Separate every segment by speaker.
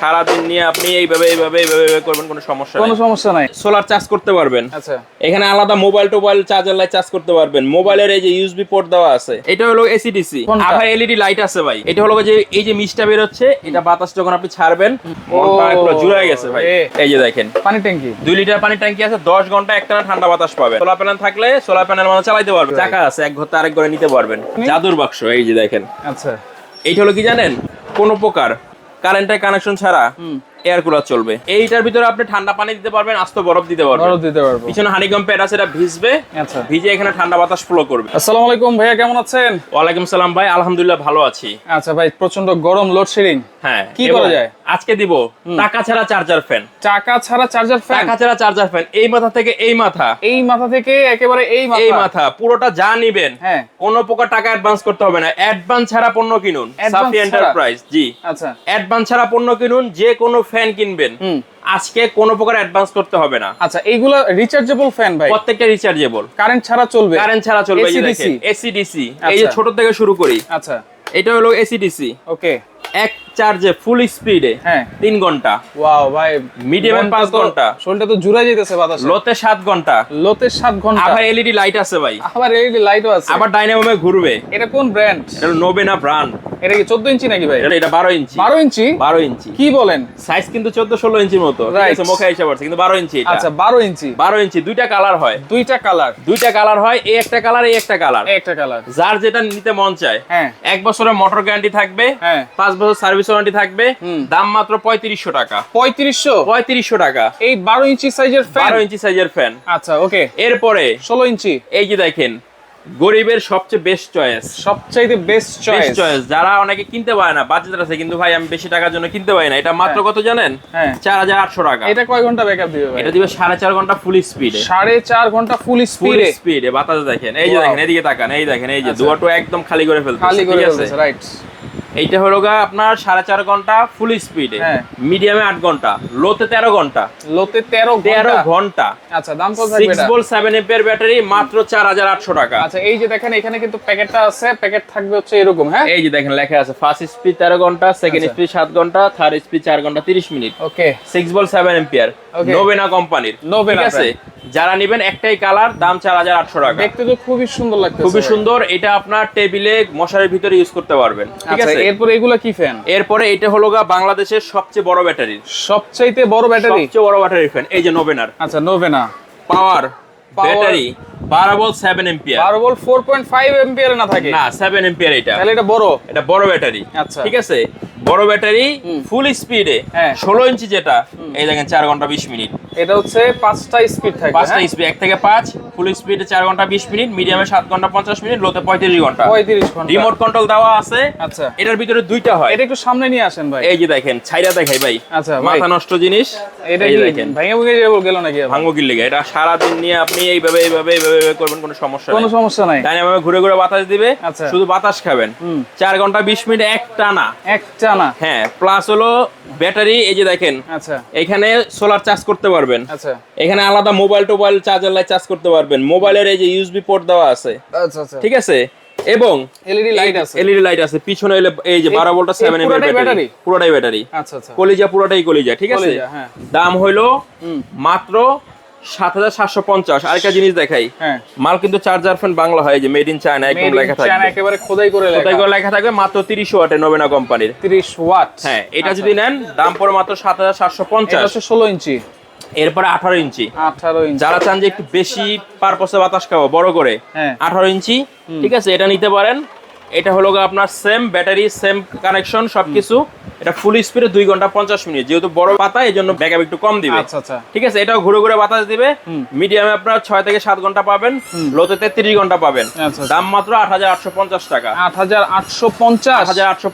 Speaker 1: সারাদিন নিয়ে আপনি এইভাবে এইভাবে এইভাবে করবেন কোনো সমস্যা
Speaker 2: কোনো সমস্যা নাই।
Speaker 1: সোলার চার্জ করতে পারবেন।
Speaker 2: আচ্ছা।
Speaker 1: এখানে আলাদা মোবাইল টোবাইল চার্জার লাইট চার্জ করতে পারবেন। মোবাইলের এই যে ইউএসবি পোর্ট দেওয়া আছে এটা হলো এসিডিসি? আবার এলইডি লাইট আছে ভাই। এটা হলো যে এই যে মিস্টটা বের হচ্ছে এটা বাতাস যখন আপনি ছাড়বেন পুরো জুড়ে গেছে ভাই। এই যে দেখেন।
Speaker 2: পানি ট্যাঙ্কি?
Speaker 1: দুই লিটার পানির ট্যাঙ্কি আছে দশ ঘণ্টা একটানা ঠান্ডা বাতাস পাবেন সোলার প্যানেল থাকলে সোলার প্যানেল মানে চালাইতে পারবেন চাকা আছে এক ঘর আরেক ঘরে নিতে পারবেন। জাদুর বাক্স এই যে দেখেন।
Speaker 2: আচ্ছা।
Speaker 1: এইটা হলো কি জানেন? কোন প্রকার কারেন্টের কানেকশন ছাড়া? এয়ার কুলার চলবে। এইটার ভিতরে আপনি ঠান্ডা পানি দিতে পারবেন আস্ত বরফ দিতে পারবেন।
Speaker 2: বরফ দিতে পারব।
Speaker 1: পিছনে হানিকম প্যাড আছে এটা ভিজবে।
Speaker 2: আচ্ছা।
Speaker 1: ভিজে এখানে ঠান্ডা বাতাস ফ্লো করবে।
Speaker 2: আসসালামু আলাইকুম ভাইয়া কেমন আছেন?
Speaker 1: ওয়ালাইকুম সালাম ভাই আলহামদুলিল্লাহ ভালো আছি।
Speaker 2: আচ্ছা ভাই প্রচণ্ড গরম লোডশেডিং
Speaker 1: হ্যাঁ
Speaker 2: কি করা যায়?
Speaker 1: আজকে দিব টাকা ছাড়া চার্জার ফ্যান
Speaker 2: চাকা ছাড়া চার্জার ফ্যান
Speaker 1: টাকা ছাড়া চার্জার ফ্যান এই মাথা থেকে এই মাথা।
Speaker 2: এই মাথা থেকে একেবারে এই মাথা।
Speaker 1: এই মাথা পুরোটা যা নিবেন
Speaker 2: হ্যাঁ।
Speaker 1: কোনো প্রকার টাকা অ্যাডভান্স করতে হবে না। অ্যাডভান্স ছাড়া পণ্য কিনুন সাফি এন্টারপ্রাইজ জি।
Speaker 2: আচ্ছা।
Speaker 1: অ্যাডভান্স ছাড়া পণ্য কিনুন যে কোনো ফ্যান কিনবেন
Speaker 2: হুম।
Speaker 1: আজকে কোনো প্রকার অ্যাডভান্স করতে হবে না।
Speaker 2: আচ্ছা এইগুলো রিচার্জেবল ফ্যান ভাই?
Speaker 1: প্রত্যেকটা রিচার্জেবল
Speaker 2: কারেন্ট ছাড়া চলবে?
Speaker 1: কারেন্ট ছাড়া চলবে এসিডিসি এসিডিসি এই যে
Speaker 2: আচ্ছা।
Speaker 1: ছোট থেকে শুরু করি।
Speaker 2: আচ্ছা।
Speaker 1: এটা হলো এসিডিসি
Speaker 2: ওকে
Speaker 1: এক চার্জে ফুল স্পিডে
Speaker 2: হ্যাঁ।
Speaker 1: তিন ঘণ্টা।
Speaker 2: ওয়াও ভাই। মনটা
Speaker 1: পাঁচ ঘণ্টা।
Speaker 2: শরীরটা তো জুড়াই যেতেছে বাতাসে।
Speaker 1: লোতে সাত ঘণ্টা।
Speaker 2: লোতে সাত ঘণ্টা।
Speaker 1: আবার এলইডি লাইট আছে ভাই।
Speaker 2: আবার এলইডি লাইটও আছে।
Speaker 1: আবার ডাইনামোমে ঘুরবে।
Speaker 2: এটা কোন ব্র্যান্ড
Speaker 1: এটা নোবেনা ব্রান্ড
Speaker 2: এটা কি 14 ইঞ্চি নাকি ভাই?
Speaker 1: এটা বারো ইঞ্চি।
Speaker 2: 12 ইঞ্চি?
Speaker 1: বারো ইঞ্চি।
Speaker 2: কি বলেন?
Speaker 1: সাইজ কিন্তু চোদ্দ ষোলো ইঞ্চির মতো। ঠিক
Speaker 2: Right.
Speaker 1: আছে মুখে হিসাব আছে কিন্তু বারো ইঞ্চি এটা।
Speaker 2: আচ্ছা 12 ইঞ্চি।
Speaker 1: বারো ইঞ্চি দুইটা কালার হয়।
Speaker 2: দুইটা কালার
Speaker 1: দুইটা কালার হয় এই একটা কালার এই একটা কালার
Speaker 2: একটা কালার
Speaker 1: যার যেটা নিতে মন চায়।
Speaker 2: হ্যাঁ।
Speaker 1: এক বছরের মোটর গ্যারান্টি থাকবে।
Speaker 2: হ্যাঁ।
Speaker 1: পাঁচ বছর সার্ভিস ওয়ারেন্টি থাকবে। দাম মাত্র পঁয়ত্রিশশো টাকা।
Speaker 2: 3500
Speaker 1: পঁয়ত্রিশশো টাকা।
Speaker 2: এই 12 ইঞ্চি সাইজের ফ্যান
Speaker 1: বারো ইঞ্চি সাইজের ফ্যান
Speaker 2: আচ্ছা ওকে
Speaker 1: এরপরে
Speaker 2: 16 ইঞ্চি।
Speaker 1: এই যে দেখেন গরিবের সবচেয়ে বেস্ট চয়েস
Speaker 2: সবচাইতে বেস্ট চয়েস
Speaker 1: চয়েস যারা অনেকে কিনতে পারে না বাজেট আছে কিন্তু ভাই আমি বেশি টাকার জন্য কিনতে পারি না। এটা মাত্র
Speaker 2: হ্যাঁ।
Speaker 1: কত জানেন?
Speaker 2: হ্যাঁ।
Speaker 1: চার হাজার আটশো টাকা।
Speaker 2: এটা কয় ঘণ্টা ব্যাকআপ দিবে
Speaker 1: এটা দিবে সাড়ে চার ঘণ্টা ফুল স্পিডে
Speaker 2: সাড়ে চার ঘণ্টা ফুল স্পিডে
Speaker 1: স্পিডে বাতাস দেখেন। এই যে দেখেন এদিকে তাকান এই দেখেন এই যে
Speaker 2: আচ্ছা।
Speaker 1: দুয়াটো একদম খালি করে ফেলতে
Speaker 2: খালি করে
Speaker 1: ঠিক আছে
Speaker 2: রাইট
Speaker 1: এইটা হলো গা আপনার সাড়ে চার ঘণ্টা ফুল স্পিডে
Speaker 2: হ্যাঁ।
Speaker 1: মিডিয়ামে আট ঘণ্টা লোতে তেরো ঘণ্টা।
Speaker 2: লোতে 13
Speaker 1: তেরো ঘণ্টা।
Speaker 2: আচ্ছা দাম কত থাকবে
Speaker 1: six volt seven ampere battery মাত্র চার হাজার আটশো টাকা।
Speaker 2: আচ্ছা এই যে দেখেন এখানে কিন্তু প্যাকেটটা আছে প্যাকেট থাকবে হচ্ছে এরকম হ্যাঁ?
Speaker 1: এই যে দেখেন লেখা আছে ফার্স্ট স্পিড তেরো ঘণ্টা সেকেন্ড
Speaker 2: আচ্ছা।
Speaker 1: স্পিড সাত ঘণ্টা থার্ড স্পিড চার ঘণ্টা তিরিশ minute.
Speaker 2: Okay
Speaker 1: six volt seven ampere. নোবেনা কোম্পানির
Speaker 2: Novena
Speaker 1: ঠিক আছে? যারা নেবেন একটাই কালার দাম চার হাজার আটশো টাকা।
Speaker 2: দেখতে তো খুবই সুন্দর লাগতেছে
Speaker 1: খুবই সুন্দর এটা আপনার টেবিলে মশারির ভিতরে ইউজ করতে পারবেন ঠিক
Speaker 2: আচ্ছা
Speaker 1: আছে?
Speaker 2: এরপর এগুলা কি ফ্যান
Speaker 1: এরপরে এটা হলো গা বাংলাদেশের সবচেয়ে বড় ব্যাটারির
Speaker 2: সবচাইতে বড় ব্যাটারি?
Speaker 1: সবচেয়ে বড় ব্যাটারি ফ্যান এই যে নোভেনার
Speaker 2: আচ্ছা নোভেনা
Speaker 1: পাওয়ার ব্যাটারি বারো volt seven ampere
Speaker 2: 12 volt 4.5 ampere না থাকে?
Speaker 1: না সেভেন এম্পিয়ার এটা।
Speaker 2: তাহলে এটা বড়?
Speaker 1: এটা বড় ব্যাটারি
Speaker 2: আচ্ছা।
Speaker 1: ঠিক আছে? বড় ব্যাটারি ফুল স্পিডে
Speaker 2: হ্যাঁ।
Speaker 1: ষোলো ইঞ্চি যেটা এই দেখেন চার ঘণ্টা বিশ মিনিট।
Speaker 2: এটা হচ্ছে পাঁচটা স্পিড থাকে
Speaker 1: পাঁচটা
Speaker 2: হ্যাঁ?
Speaker 1: স্পিড এক থেকে পাঁচ ফুল স্পিডে চার ঘণ্টা বিশ মিনিট মিডিয়ামে সাত ঘণ্টা পঞ্চাশ মিনিট লোতে পঁয়ত্রিশ ঘণ্টা।
Speaker 2: 35 ঘণ্টা।
Speaker 1: রিমোট কন্ট্রোল দেওয়া আছে।
Speaker 2: আচ্ছা।
Speaker 1: এটার ভিতরে দুইটা হয়।
Speaker 2: এটা একটু সামনে নিয়ে আসেন ভাই।
Speaker 1: এই যে দেখেন ছাইরা দেখাই ভাই।
Speaker 2: আচ্ছা
Speaker 1: মাথা নষ্ট জিনিস।
Speaker 2: এটা
Speaker 1: দেখেন।
Speaker 2: ভেঙে ভেঙে যাব গেল নাকি আবার?
Speaker 1: ভাঙ্গো কিল্লিগা এটা সারাদিন নিয়ে আপনি এইভাবে এইভাবে এইভাবে করবেন কোনো সমস্যা
Speaker 2: কোনো সমস্যা নাই।
Speaker 1: ডাইনামে ঘুরে ঘুরে বাতাস দিবে।
Speaker 2: আচ্ছা।
Speaker 1: শুধু বাতাস খাবেন। চার ঘণ্টা বিশ মিনিট এক টানা
Speaker 2: একটা না।
Speaker 1: হ্যাঁ প্লাস হলো ব্যাটারি এই যে দেখেন
Speaker 2: আচ্ছা।
Speaker 1: এখানে সোলার চার্জ করতে পারবেন।
Speaker 2: আচ্ছা।
Speaker 1: এখানে আলাদা মোবাইল টোবাইল চার্জার লাইট চার্জ করতে পারবেন। মোবাইলের এই যে ইউএসবি পোর্ট দেওয়া আছে।
Speaker 2: আচ্ছা আচ্ছা।
Speaker 1: ঠিক আছে? এবং
Speaker 2: এলইডি লাইট আছে।
Speaker 1: এলইডি লাইট আছে। পিছনে এই যে
Speaker 2: এই-
Speaker 1: 12 ভোল্ট 7 এমএর ব্যাটারি পুরোটাই ব্যাটারি
Speaker 2: আচ্ছা আচ্ছা।
Speaker 1: কলিজা পুরোটাই কলিজা ঠিক আছে?
Speaker 2: হ্যাঁ।
Speaker 1: দাম হইল মাত্র সাত হাজার সাতশো পঞ্চাশ। আরেকটা জিনিস দেখাই।
Speaker 2: হ্যাঁ।
Speaker 1: মাল কিন্তু চার্জার ফ্যান বাংলা হয় যে মেড ইন চায়না একদম লেখা থাকবে।
Speaker 2: একেবারে খোদাই করে লেখা।
Speaker 1: করে লেখা থাকবে মাত্র তিরিশ ওয়াটে নবেনা কোম্পানির
Speaker 2: 30 ওয়াট।
Speaker 1: হ্যাঁ এটা
Speaker 2: আচ্ছা।
Speaker 1: যদি নেন দাম পড়ে মাত্র সাত হাজার সাতশো পঞ্চাশ।
Speaker 2: 16 ইঞ্চি।
Speaker 1: এরপরে আঠারো ইঞ্চি।
Speaker 2: 18 ইঞ্চি।
Speaker 1: যারা চান যে একটু বেশি পারপসে বাতাস খাব বড় করে
Speaker 2: হ্যাঁ।
Speaker 1: আঠারো ইঞ্চি ঠিক আছে এটা নিতে পারেন। এটা হলো আপনার সেম ব্যাটারি সেম কানেকশন সবকিছু। এটা ফুল স্পিডে দুই ঘণ্টা পঞ্চাশ মিনিট। যেহেতু বড় পাতা এই জন্য ব্যাকআপ একটু কম দিবে।
Speaker 2: আচ্ছা আচ্ছা।
Speaker 1: ঠিক আছে? এটাও ঘুরে ঘুরে বাতাস দিবে। মিডিয়ামে আপনার ছয় থেকে সাত ঘণ্টা পাবেন লোতে তেত্রিশ ঘণ্টা পাবেন।
Speaker 2: আচ্ছা।
Speaker 1: দাম মাত্র আট হাজার আটশো পঞ্চাশ টাকা। আট হাজার আটশো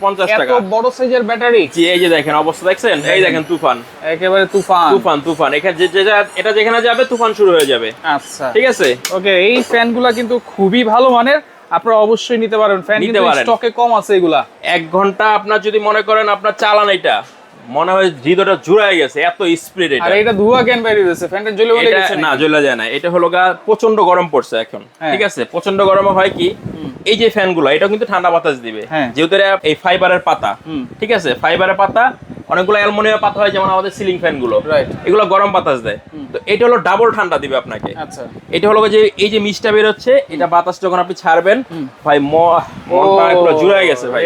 Speaker 1: পঞ্চাশ?
Speaker 2: এত
Speaker 1: টাকা।
Speaker 2: বড় সাইজের ব্যাটারি
Speaker 1: জি এই যে দেখেন অবস্থা দেখছেন? এই দেখেন তুফান।
Speaker 2: একেবারে তুফান।
Speaker 1: তুফান তুফান। এখানে যে যে- এটা যেখানে যাবে তুফান শুরু হয়ে যাবে।
Speaker 2: আচ্ছা।
Speaker 1: ঠিক আছে?
Speaker 2: ওকে এই ফ্যানগুলা কিন্তু খুবই ভালো মানের। আপনারা অবশ্যই নিতে পারেন ফ্যান
Speaker 1: নিতে
Speaker 2: কিন্তু
Speaker 1: পারেন।
Speaker 2: স্টকে কম আছে এগুলা।
Speaker 1: এক ঘণ্টা আপনার যদি মনে করেন আপনার চালান এটা মনে হয় হৃদয়টা জুড়াই গেছে এত স্পিড
Speaker 2: আর
Speaker 1: এটা
Speaker 2: এটা ধোঁয়া কেন বাইরে দিতেছে ফ্যানটা জ্বলে বলে গেছে
Speaker 1: না জ্বলে যায় না। এটা হলো গা প্রচণ্ড গরম পড়ছে এখন।
Speaker 2: হ্যাঁ।
Speaker 1: ঠিক আছে? প্রচণ্ড গরমে হয় কি? এই যে ফ্যানগুলো এটা কিন্তু ঠান্ডা বাতাস দিবে।
Speaker 2: হ্যাঁ।
Speaker 1: যেহেতু এই ফাইবারের পাতা। ঠিক আছে? ফাইবারের পাতা অনেকগুলো অ্যালমোনিয়াম পাতা হয় যেমন আমাদের সিলিং
Speaker 2: ফ্যানগুলো
Speaker 1: এগুলো গরম বাতাস দেয়। তো এটা হলো ডাবল ঠান্ডা দিবে আপনাকে।
Speaker 2: আচ্ছা।
Speaker 1: এটা হলো যে এই যে মিষ্টা বের হচ্ছে এটা বাতাস যখন আপনি ছাড়বেন ভাই ম- মনটা জুড়ে গেছে ভাই।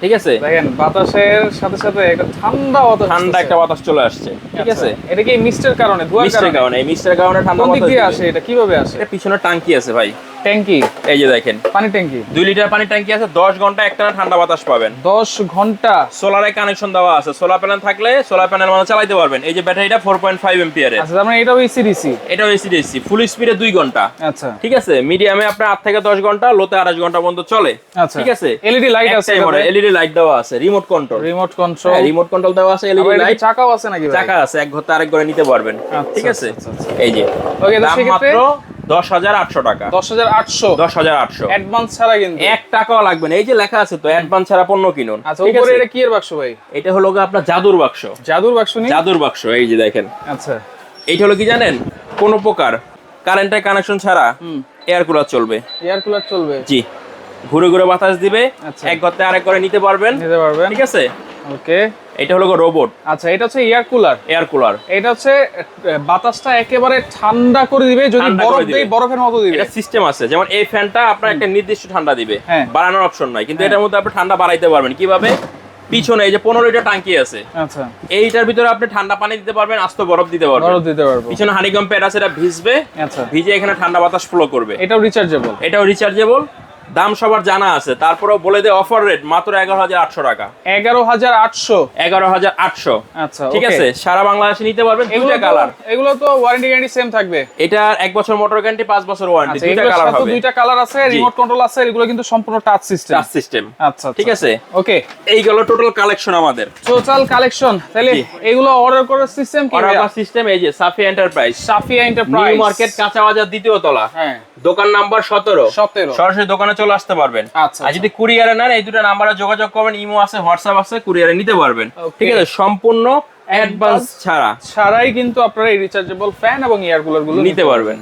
Speaker 1: ঠিক আছে?
Speaker 2: দেখেন বাতাসের সাথে সাথে একটা ঠান্ডা বাতাস
Speaker 1: ঠান্ডা একটা বাতাস চলে আসছে। ঠিক
Speaker 2: আচ্ছা,
Speaker 1: আছে?
Speaker 2: এটা কি মিস্টের কারণে ধোয়ার
Speaker 1: মিষ্টের
Speaker 2: কারণে?
Speaker 1: কারণে এই মিষ্টের কারণে ঠান্ডা বাতাস
Speaker 2: দিয়ে আসে এটা? কীভাবে আসে?
Speaker 1: এটা পিছনে টাঙ্কি আছে ভাই।
Speaker 2: ট্যাঙ্কি?
Speaker 1: এই যে দেখেন।
Speaker 2: পানি ট্যাঙ্কি?
Speaker 1: দুই লিটার পানি ট্যাঙ্কি আছে দশ ঘণ্টা একটানা ঠান্ডা বাতাস পাবেন।
Speaker 2: দশ ঘণ্টা?
Speaker 1: সোলারে কানেকশন দেওয়া আছে। সোলার প্যানেল থাকলে সোলার প্যানেল মানে চালাইতে পারবেন। এই যে ব্যাটারিটা ফোর পয়েন্ট ফাইভ এম্পিয়ারের
Speaker 2: আচ্ছা মানে এটাও এসি ডিসি
Speaker 1: এটাও এসি ডিসি ফুল স্পিডে দুই ঘণ্টা।
Speaker 2: আচ্ছা।
Speaker 1: ঠিক আছে? মিডিয়ামে আপনার আট থেকে দশ ঘণ্টা লোতে আড়াই ঘণ্টা পর্যন্ত চলে।
Speaker 2: আচ্ছা।
Speaker 1: ঠিক আছে?
Speaker 2: এলইডি লাইট আছে
Speaker 1: এলইডি লাইট দেওয়া আছে। Remote control
Speaker 2: remote control
Speaker 1: remote control দেওয়া আছে এলইডি লাইট
Speaker 2: চাকাও আছে নাকি
Speaker 1: চাকা আছে। এক ঘর আরেক ঘরে নিতে পারবেন।
Speaker 2: আচ্ছা,
Speaker 1: ঠিক আছে?
Speaker 2: আচ্ছা, আচ্ছা,
Speaker 1: এই যে।
Speaker 2: ওকে
Speaker 1: দাম মাত্র দশ হাজার আটশো টাকা।
Speaker 2: দশ হাজার আটশো।
Speaker 1: দশ হাজার আটশো।
Speaker 2: অ্যাডভান্স ছাড়া কিন্তু।
Speaker 1: এক টাকাও লাগবে না। এই যে লেখা আছে তো অ্যাডভান্স ছাড়া পণ্য কিনুন।
Speaker 2: আচ্ছা উপরে এটা কি এর বাক্স ভাই?
Speaker 1: এটা হলো আপনার জাদুর বাক্স।
Speaker 2: জাদুর বাক্স
Speaker 1: জাদুর বাক্স এই যে দেখেন।
Speaker 2: আচ্ছা।
Speaker 1: এইটা হলো কি জানেন? কোনো প্রকার কারেন্টের কানেকশন ছাড়া
Speaker 2: হুম।
Speaker 1: এয়ার কুলার চলবে।
Speaker 2: এয়ার কুলার চলবে।
Speaker 1: জি। ঘুরে ঘুরে বাতাস দিবে।
Speaker 2: আচ্ছা।
Speaker 1: এক ঘরতে আরেক করে নিতে পারবেন।
Speaker 2: নিতে পারবেন।
Speaker 1: ঠিক আছে?
Speaker 2: ওকে
Speaker 1: এটা হলো রোবট
Speaker 2: আচ্ছা এটা হচ্ছে এয়ার কুলার
Speaker 1: এয়ার কুলার
Speaker 2: এটা হচ্ছে বাতাসটা একেবারে ঠান্ডা করে দিবে যদি বরফ দেই বরফের মতো দিবে।
Speaker 1: এটা সিস্টেম আছে। যেমন এই ফ্যানটা আপনার একটা নির্দিষ্ট ঠান্ডা দিবে।
Speaker 2: হ্যাঁ।
Speaker 1: বাড়ানোর অপশন নাই। কিন্তু এটার মধ্যে আপনি ঠান্ডা বাড়াইতে পারবেন। কীভাবে? পিছনে এই যে পনেরো লিটার টাঙ্কি আছে।
Speaker 2: আচ্ছা।
Speaker 1: এইটার ভিতরে আপনি ঠান্ডা পানি দিতে পারবেন আস্ত বরফ দিতে পারবেন।
Speaker 2: বরফ দিতে পারবেন
Speaker 1: পিছনে হানিকম প্যাড আছে এটা ভিজবে।
Speaker 2: আচ্ছা।
Speaker 1: ভিজে এখানে ঠান্ডা বাতাস ফ্লো করবে।
Speaker 2: এটাও রিচার্জেবল
Speaker 1: এটাও রিচার্জেবল দাম সবার জানা আছে। তারপরেও বলে দেয় অফার রেট মাত্র এগারো হাজার আটশো টাকা।
Speaker 2: এগারো হাজার আটশো?
Speaker 1: এগারো হাজার আটশো।
Speaker 2: আচ্ছা
Speaker 1: ঠিক আছে? সারা বাংলাদেশে নিতে পারবেন দুইটা কালার
Speaker 2: এগুলো তো ওয়ারেন্টি গ্যারান্টি সেম থাকবে।
Speaker 1: এটা এক বছর মোটর গ্যারান্টি পাঁচ বছর ওয়ারেন্টি
Speaker 2: আচ্ছা
Speaker 1: দুইটা কালার হবে।
Speaker 2: দুইটা কালার আছে রিমোট কন্ট্রোল আছে এগুলো কিন্তু সম্পূর্ণ টাচ সিস্টেম
Speaker 1: টাচ সিস্টেম
Speaker 2: আচ্ছা
Speaker 1: ঠিক আছে?
Speaker 2: ওকে
Speaker 1: এই গেল টোটাল কালেকশন আমাদের।
Speaker 2: টোটাল কালেকশন তাহলে এগুলো অর্ডার করার সিস্টেম কি
Speaker 1: অর্ডার সিস্টেম এই যে Safi enterprise
Speaker 2: Safiya
Speaker 1: new
Speaker 2: enterprise
Speaker 1: market কাঁচা বাজার দ্বিতীয় তলা।
Speaker 2: হ্যাঁ।
Speaker 1: দোকান নাম্বার সতেরো।
Speaker 2: সতেরো।
Speaker 1: সরাসরি দোকানে চলে আসতে পারবেন।
Speaker 2: আচ্ছা,
Speaker 1: আর যদি কুরিয়ারে নেন এই দুটো নাম্বারে যোগাযোগ করবেন ইমো আছে হোয়াটসঅ্যাপ আছে কুরিয়ারে নিতে পারবেন। ঠিক আছে সম্পূর্ণ অ্যাডভান্স ছাড়া।
Speaker 2: ছাড়াই কিন্তু আপনারা এই রিচার্জেবল ফ্যান এবং এয়ার কুলারগুলো
Speaker 1: নিতে পারবেন।